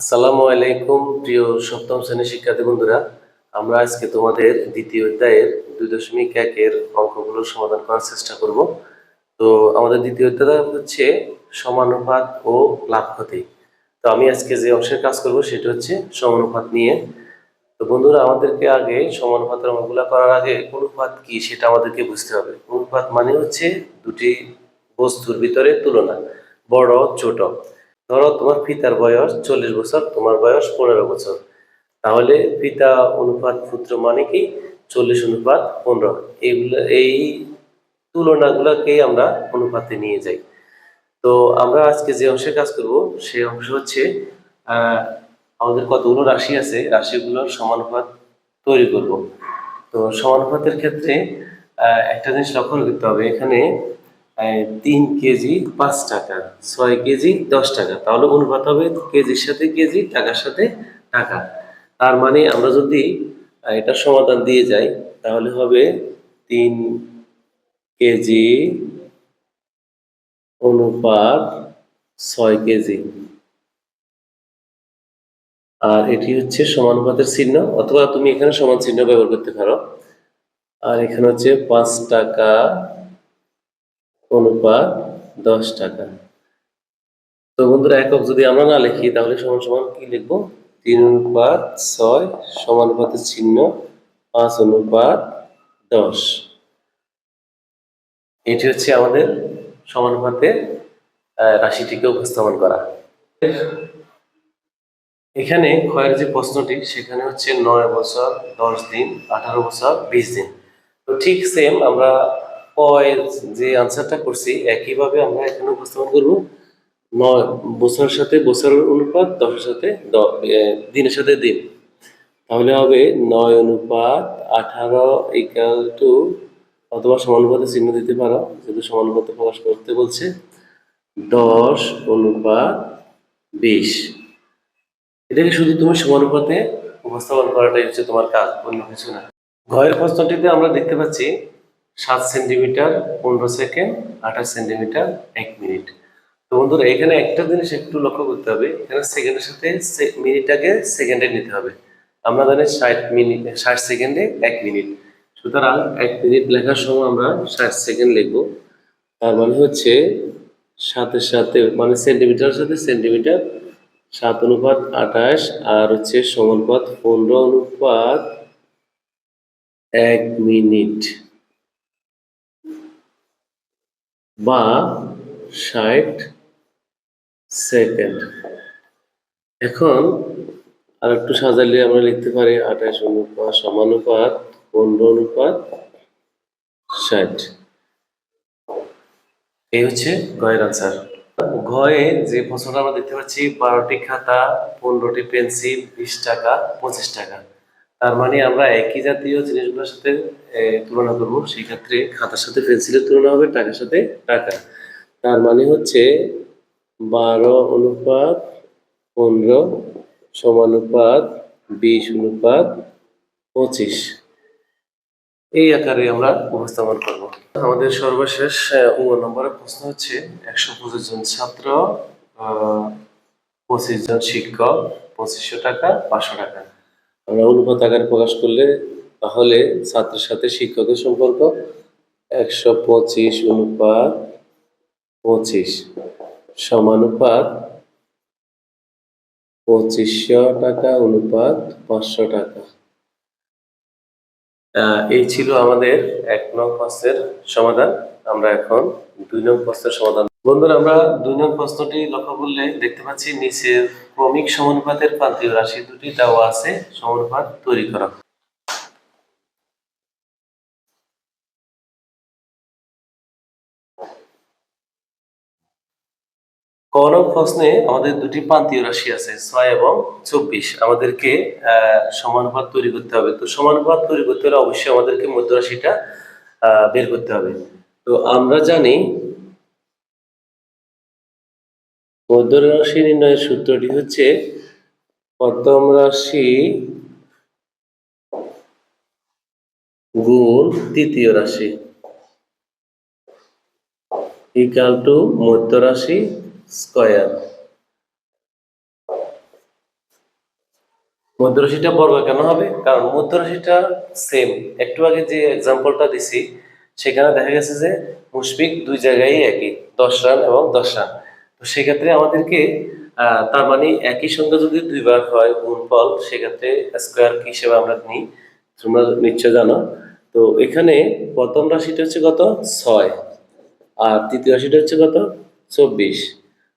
আসসালামু আলাইকুম, প্রিয় সপ্তম শ্রেণির শিক্ষার্থী বন্ধুরা। আমরা আজকে তোমাদের দ্বিতীয় অধ্যায়ের দুই দশমিক একের অঙ্কগুলোর সমাধান করার চেষ্টা করব। তো আমাদের দ্বিতীয় অধ্যায় হচ্ছে সমানুপাত ও লাভ ক্ষতি। তো আমি আজকে যে অংশের কাজ করব সেটা হচ্ছে সমানুপাত নিয়ে। তো বন্ধুরা, আমাদেরকে আগে সমানুপাতের অঙ্কগুলো করার আগে অনুপাত কি সেটা আমাদেরকে বুঝতে হবে। অনুপাত মানে হচ্ছে দুটি বস্তুর ভিতরে তুলনা, বড় ছোট। ধরো তোমার পিতার বয়স চল্লিশ বছর, তোমার বয়স পনেরো বছর। তাহলে পিতা অনুপাত পুত্র মানে কি? চল্লিশ অনুপাত পনেরো। এইগুলো, এই তুলনাগুলোকেই আমরা অনুপাতে নিয়ে যাই। তো আমরা আজকে যে অংশে কাজ করব সেই অংশ হচ্ছে আমাদের কতগুলো রাশি আছে রাশিগুলোর সমানুপাত তৈরি করব। তো সমানুপাতের ক্ষেত্রে একটা জিনিস লক্ষ্য করতে হবে। এখানে তিন কেজি পাঁচ টাকা, ছয় কেজি দশ টাকা। তাহলে অনুপাত হবে কেজির সাথে কেজি, টাকার সাথে টাকা। তার মানে আমরা যদি এটা সমাধান দিয়ে যাই, তাহলে হবে তিন কেজি অনুপাত ছয় কেজি। আর এটি হচ্ছে সমানুপাতের চিহ্ন, অথবা তুমি এখানে সমান চিহ্ন ব্যবহার করতে পারো। আর এখানে হচ্ছে পাঁচ টাকা অনুপাত দশ টাকা। তো বন্ধুরা, একক যদি আমরা না লিখি, তাহলে সমান সমান কি লিখব? তিন অনুপাত ছয় সমানুপাতের চিহ্ন পাঁচ অনুপাত দশ। এটি হচ্ছে আমাদের সমানুপাতে রাশিটিকে উপস্থাপন করা। এখানে ক্ষয়ের যে প্রশ্নটি, সেখানে হচ্ছে নয় বছর, দশ দিন, আঠারো বছর, বিশ দিন। তো ঠিক সেম আমরা কয়ের যে আনসারটা করছি, একইভাবে আমরা এখানে উপস্থাপন করব। নয়, বছরের সাথে বছরের অনুপাত, দশের সাথে দিনের সাথে দিন। তাহলে হবে নয় অনুপাত আঠারো ইকাল টু অথবা সমানুপাতে চিহ্ন দিতে পারো, যেহেতু সমানুপাতে প্রকাশ করতে বলছে। দশ অনুপাত বিশ। এটাকে শুধু তুমি সমানুপাতে উপস্থাপন করাটাই হচ্ছে তোমার কাজ, অন্য কিছু না। ঘয়ের প্রশ্নটিতে আমরা দেখতে পাচ্ছি সাত সেন্টিমিটার, পনেরো সেকেন্ড, আঠাশ সেন্টিমিটার, এক মিনিট। তো বন্ধুরা, এখানে একটা জিনিস একটু লক্ষ্য করতে হবে। এখানে সেকেন্ডের সাথে মিনিটটাকে সেকেন্ডে নিতে হবে। আমরা জানি ষাট মিনিট ষাট সেকেন্ডে এক মিনিট। সুতরাং এক মিনিট লেখার সময় আমরা ষাট সেকেন্ড লিখব। তার মানে হচ্ছে সাথে সাথে মানে সেন্টিমিটার সাথে সেন্টিমিটার, সাত অনুপাত আঠাশ, আর হচ্ছে সমানুপাত পনেরো অনুপাত এক মিনিট। বা ষাট সেকেন্ড। এখন আর একটু সাজালে আমরা লিখতে পারি আঠাশ অনুপাত সমানুপাত পনেরো অনুপাত, ষাট। এই হচ্ছে গয়ের আনসার ঘয়ে যে প্রশ্নটা আমরা দেখতে পাচ্ছি, বারোটি খাতা, পনেরোটি পেন্সিল, বিশ টাকা, পঁচিশ টাকা। তার মানে আমরা একই জাতীয় জিনিসগুলোর সাথে তুলনা করব। সেই ক্ষেত্রে খাতার সাথে পেন্সিলের তুলনা হবে, টাকার সাথে টাকা। তার মানে হচ্ছে বারো অনুপাত পনেরো সমানুপাত বিশ অনুপাত পঁচিশ। এই আকারে আমরা উপস্থাপন করব। আমাদের সর্বশেষ ও নম্বরের প্রশ্ন হচ্ছে, একশো পঁচিশ জন ছাত্র পঁচিশ জন শিক্ষক, পঁচিশশো টাকা, পাঁচশো টাকা। আমরা অনুপাত আকারে প্রকাশ করলে তাহলে ছাত্রের সাথে শিক্ষকের সম্পর্ক একশো পঁচিশ অনুপাত পঁচিশ সমানুপাত পঁচিশশো টাকা অনুপাত পাঁচশো টাকা। এই ছিল আমাদের এক নং প্রশ্নের সমাধান। আমরা এখন দুই নং প্রশ্নের সমাধান বন্ধুরা আমরা দুই নং প্রশ্নটি লক্ষ্য করলে দেখতে পাচ্ছি নিচের ক্রমিক সমানুপাতের প্রান্তীয় রাশি দুটি দেওয়া আছে সমানুপাত তৈরি করা। ক নং প্রশ্নে আমাদের দুটি প্রান্তীয় রাশি আছে ছয় এবং চব্বিশ। আমাদেরকে সমানুপাত তৈরি করতে হবে। তো সমানুপাত তৈরি করতে হলে অবশ্যই আমাদেরকে মধ্য রাশিটা আহ, বের করতে হবে। তো আমরা জানি মধ্য রাশি নির্ণয়ের সূত্রটি হচ্ছে প্রথম রাশি গুণ তৃতীয় রাশি। ইকাল টু মধ্য রাশি স্কয়ার মধ্যরাশিটা বর্গ কেন হবে? কারণ মধ্যরাশিটা সেম একটু আগে যে এক্সাম্পলটা দিছি, সেখানে দেখা গেছে যে মুশফিক দুই জায়গায় একই, দশ রান এবং দশ রান। তো সেক্ষেত্রে আমাদেরকে তার মানে একই সঙ্গে যদি দুইবার হয় গুণফল, সেক্ষেত্রে স্কোয়ার কি হিসেবে আমরা নিই? তোমরা নিশ্চয় জানো। তো এখানে প্রথম রাশিটা হচ্ছে কত? ছয়। আর তৃতীয় রাশিটা হচ্ছে কত? চব্বিশ।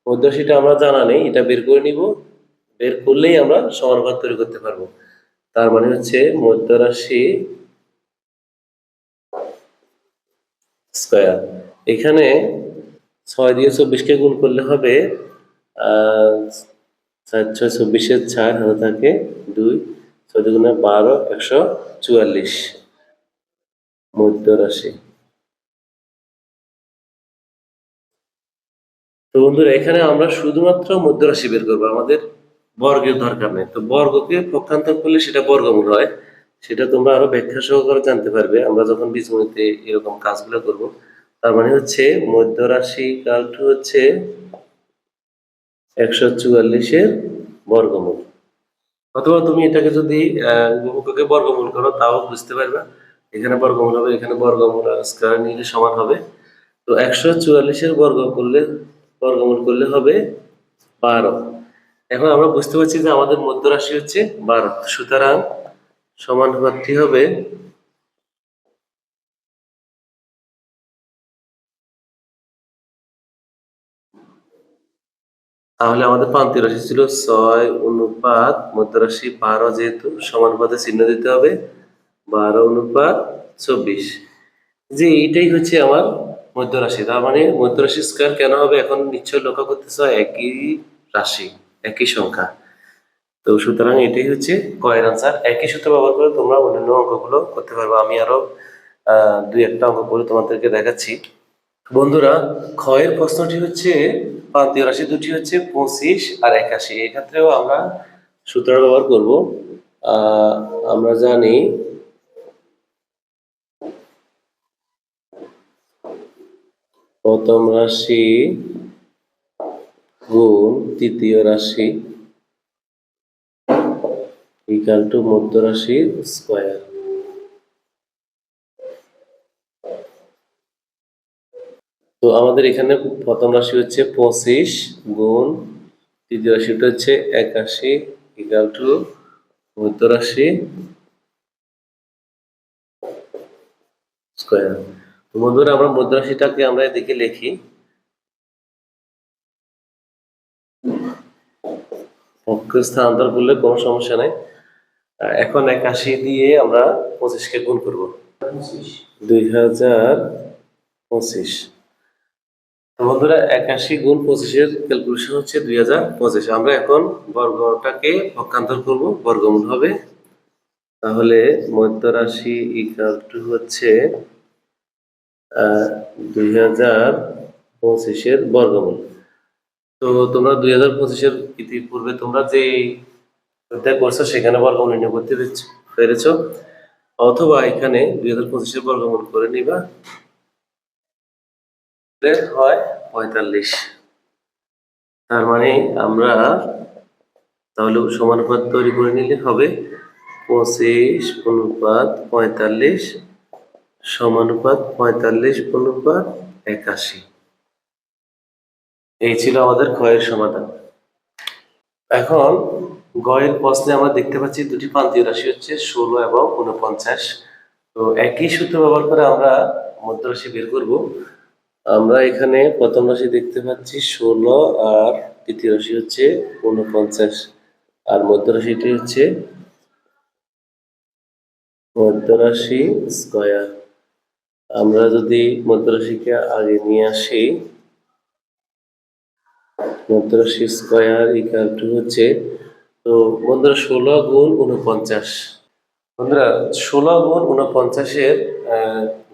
মধ্য রাশিটা আমরা জানা নেই, এটা বের করে নিব। বের করলেই আমরা সমানুপাত তৈরি করতে পারব। তার মানে হচ্ছে মধ্য রাশি স্কোয়ার এখানে ছয় দিয়ে চব্বিশকে গুণ করলে হবে ছয় চব্বিশের চার হাতে থাকে দুই, ছয় দুগুণে বারো, একশো চুয়াল্লিশ। মধ্য রাশি। তো বন্ধুরা, এখানে আমরা শুধুমাত্র মধ্য রাশি বের করব, আমাদের বর্গের দরকার নেই। তো বর্গকে পক্ষান্তর করলে সেটা বর্গমূল হয়, সেটা তোমরা আরও ব্যাখ্যা সহকারে জানতে পারবে। আমরা যখন বীজগণিতে এরকম কাজগুলো করব তার মানে হচ্ছে মধ্য রাশি কালটু হচ্ছে একশো চুয়াল্লিশের বর্গমূল। অথবা তুমি এটাকে যদি উপকে বর্গমূল করো, তাও বুঝতে পারবে। এখানে বর্গমূল হবে, এখানে বর্গমূল নিলে সমান হবে। তো একশো চুয়াল্লিশের বর্গ করলে, বর্গমূল করলে হবে বারো। এখন আমরা বুঝতে পারছি যে আমাদের মধ্য রাশি হচ্ছে বারো। সুতরাং সমানুপাতটি হবে? তাহলে আমাদের প্রান্তীয় রাশি ছিল ছয়, অনুপাত মধ্যরাশি বারো যেহেতু সমানুপাতে চিহ্ন দিতে হবে। বারো, অনুপাত, চব্বিশ। যে এইটাই হচ্ছে আমার মধ্য রাশি। তার মানে মধ্যরাশি স্কোয়ার কেন হবে? এখন নিশ্চয় লক্ষ্য করতেছ একই রাশি, একই সংখ্যা। তো সুতরাং এটাই হচ্ছে কয়ের আনসার একই সূত্র ব্যবহার করে তোমরা অন্যান্য অঙ্কগুলো করতে পারবে। আমি আরও দুই একটা অঙ্ক করে তোমাদেরকে দেখাচ্ছি। বন্ধুরা, ক্ষয়ের প্রশ্নটি হচ্ছে প্রান্তীয় রাশি দুটি হচ্ছে পঁচিশ আর একাশি। এক্ষেত্রেও আমরা সূত্র ব্যবহার করব। আমরা জানি প্রথম রাশি গুণ তৃতীয় রাশি ইকাল টু মধ্য রাশি স্কোয়ার তো আমাদের এখানে প্রথম রাশি হচ্ছে পঁচিশ গুণ তৃতীয় রাশিটা হচ্ছে একাশি ইকাল টু মধ্য রাশি স্কোয়ার তো বন্ধুরা আমরা মধ্য রাশিটাকে আমরা এদিকে লিখি। পক্ষে স্থানান্তর করলে কোনো সমস্যা নাই। এখন একাশি দিয়ে আমরা পঁচিশকে গুণ করব। দুই হাজার পঁচিশ। বন্ধুরা, একাশি গুণ পঁচিশের ক্যালকুলেশন হচ্ছে দুই হাজার পঁচিশ। আমরা এখন বর্গটাকে পক্ষান্তর করব, বর্গমূল হবে। তাহলে মধ্য রাশি ইকাল টু হচ্ছে দুই হাজার পঁচিশের বর্গমূল। তো তোমরা দুই হাজার পঁচিশের ইতিপূর্বে তোমরা যে অধ্যায় করছ সেখানে বর্গমূল নির্ণয় করতে পেরেছ। অথবা এখানে দুই হাজার পঁচিশের বর্গমূল করে নিবা। এর হয় পঁয়তাল্লিশ। তার মানে আমরা তাহলে সমানুপাত তৈরি করে নিলে হবে পঁচিশ অনুপাত পঁয়তাল্লিশ সমানুপাত পঁয়তাল্লিশ অনুপাত একাশি। এই ছিল আমাদের ক্ষয়ের সমাধান। এখন গয়ের প্রশ্নে আমরা দেখতে পাচ্ছি দুটি প্রান্তীয় রাশি হচ্ছে ষোলো এবং উনপঞ্চাশ তো একই সূত্র ব্যবহার করে আমরা মধ্য রাশি বের করব। আমরা এখানে প্রথম রাশি দেখতে পাচ্ছি ষোলো আর তৃতীয় রাশি হচ্ছে উনপঞ্চাশ আর মধ্য রাশিটি হচ্ছে মধ্য রাশি স্কয়ার। আমরা যদি মধ্য রাশিকে আগে নিয়ে আসি, মধ্য রাশি স্কয়ার ইকাল টু হচ্ছে, তো বন্ধুরা ষোলো গুণ উনপঞ্চাশ বন্ধুরা ষোলো গুণ উনপঞ্চাশের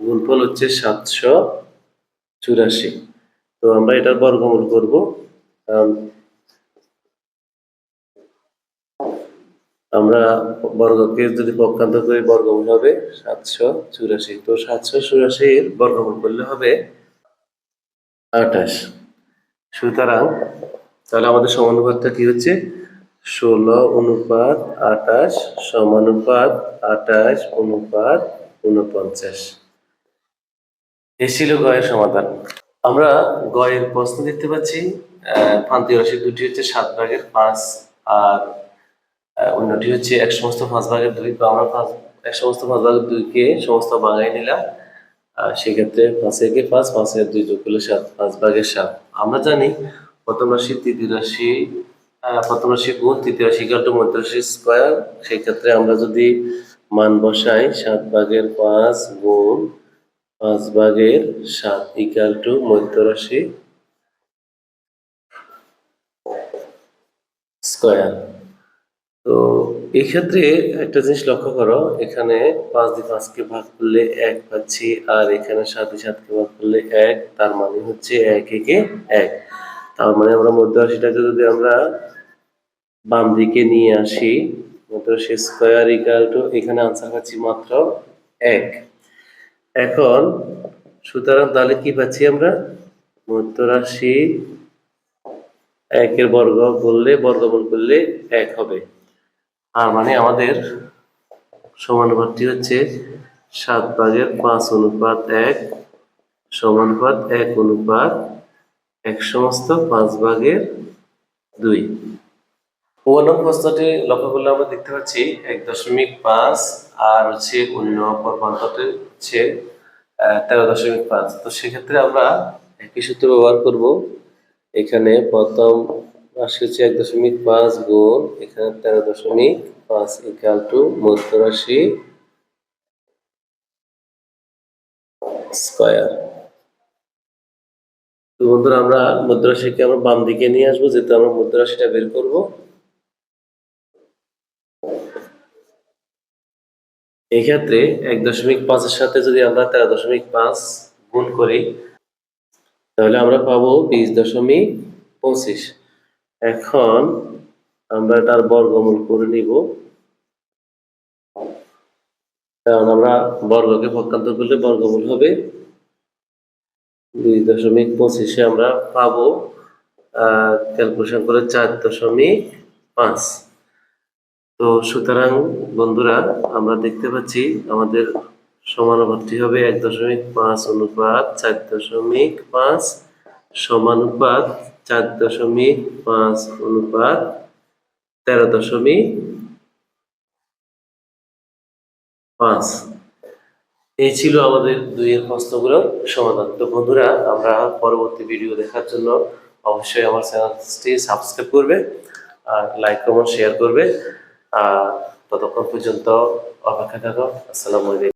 গুণফল হচ্ছে সাতশো। চুরাশি। তো আমরা এটার বর্গমূল করব। আম, আমরা বর্গকে যদি পক্ষান্তর করি বর্গমূল হবে সাতশো চুরাশি। তো সাতশো চুরাশির বর্গমূল করলে হবে আঠাশ। সুতরাং তাহলে আমাদের সমানুপাতটা কি হচ্ছে? ষোলো অনুপাত আঠাশ সমানুপাত আঠাশ অনুপাত উনপঞ্চাশ এ ছিল গয়ের সমাধান। আমরা গয়ের প্রশ্ন দেখতে পাচ্ছি। আহ, প্রান্তীয় রাশি দুটি হচ্ছে সাত ভাগের পাঁচ আর অন্যটি হচ্ছে এক সমস্ত পাঁচ ভাগের দুই। তো আমরা পাঁচ এক সমস্ত পাঁচ ভাগের দুইকে সমস্ত ভাঙাই নিলাম। সেক্ষেত্রে পাঁচের কে পাঁচ পাঁচ পাঁচের দুই যোগ করলে সাত পাঁচ ভাগের সাত। আমরা জানি প্রথম রাশি তৃতীয় রাশি প্রথম রাশি গুণ তৃতীয় রাশি ইকাল টু মধ্য রাশি স্কোয়ার সেই ক্ষেত্রে আমরা যদি মান বসাই সাত ভাগের পাঁচ গুণ পাঁচ ভাগের সাত ইকাল টু মধ্য রাশি স্কোয়ার। তো এই ক্ষেত্রে একটা জিনিস লক্ষ্য করো, এখানে পাঁচ দিয়ে পাঁচকে ভাগ করলে এক পাচ্ছি, আর এখানে সাত দিয়ে সাতকে ভাগ করলে এক, তার মানে হচ্ছে এক একে এক। তার মানে আমরা মধ্য রাশিটাকে যদি আমরা বাম দিকে নিয়ে আসি মধ্য রাশি স্কোয়ার ইকাল টু, এখানে আনসার পাচ্ছি মাত্র এক। এখন, সুতরাং তাহলে কি পাচ্ছি আমরা? মধ্য রাশি একের বর্গ করলে, বর্গমূল করলে এক হবে। আর মানে আমাদের সমানুপাতটি হচ্ছে সাত ভাগের পাঁচ অনুপাত এক সমানুপাত এক অনুপাত এক সমস্ত পাঁচ ভাগের দুই। ওয়ান প্রশ্নটি লক্ষ্য করলে আমরা দেখতে পাচ্ছি এক দশমিক পাঁচ আর হচ্ছে অন্য পরমান্তটি হচ্ছে তেরো দশমিক পাঁচ। তো সেক্ষেত্রে আমরা একই সূত্র ব্যবহার করব। এখানে প্রথম রাশি হচ্ছে এক দশমিক পাঁচ গুণ, এখানে তেরো দশমিক পাঁচ ইকাল টু মধ্য রাশি স্কয়ার তো বন্ধুরা, আমরা মধ্য রাশিকে আমরা বাম দিকে নিয়ে আসব, যেহেতু আমরা মধ্য রাশিটা বের করব। এই ক্ষেত্রে এক দশমিক পাঁচের সাথে যদি আমরা তেরো দশমিক পাঁচ গুণ করি, তাহলে আমরা পাবো বিশ দশমিক পঁচিশ। এখন আমরা তার বর্গমূল করে নিব। কারণ আমরা বর্গকে পক্ষান্তর করলে বর্গমূল হবে। দুই দশমিক পঁচিশে আমরা পাবো ক্যালকুলেশন করে চার দশমিক পাঁচ। তো সুতরাং বন্ধুরা, আমরা দেখতে পাচ্ছি আমাদের সমানুপাতটি হবে এক দশমিক পাঁচ অনুপাত চার দশমিক পাঁচ সমানুপাত চার দশমিক পাঁচ অনুপাত তেরো দশমিক পাঁচ। এই ছিল আমাদের দুইয়ের প্রশ্নগুলোর সমাধান। তো বন্ধুরা, আমরা পরবর্তী ভিডিও দেখার জন্য অবশ্যই আমার চ্যানেলটি সাবস্ক্রাইব করবে আর লাইক কমেন্ট শেয়ার করবে। ততক্ষণ পর্যন্ত অপেক্ষা থাকো আসসালামু আলাইকুম।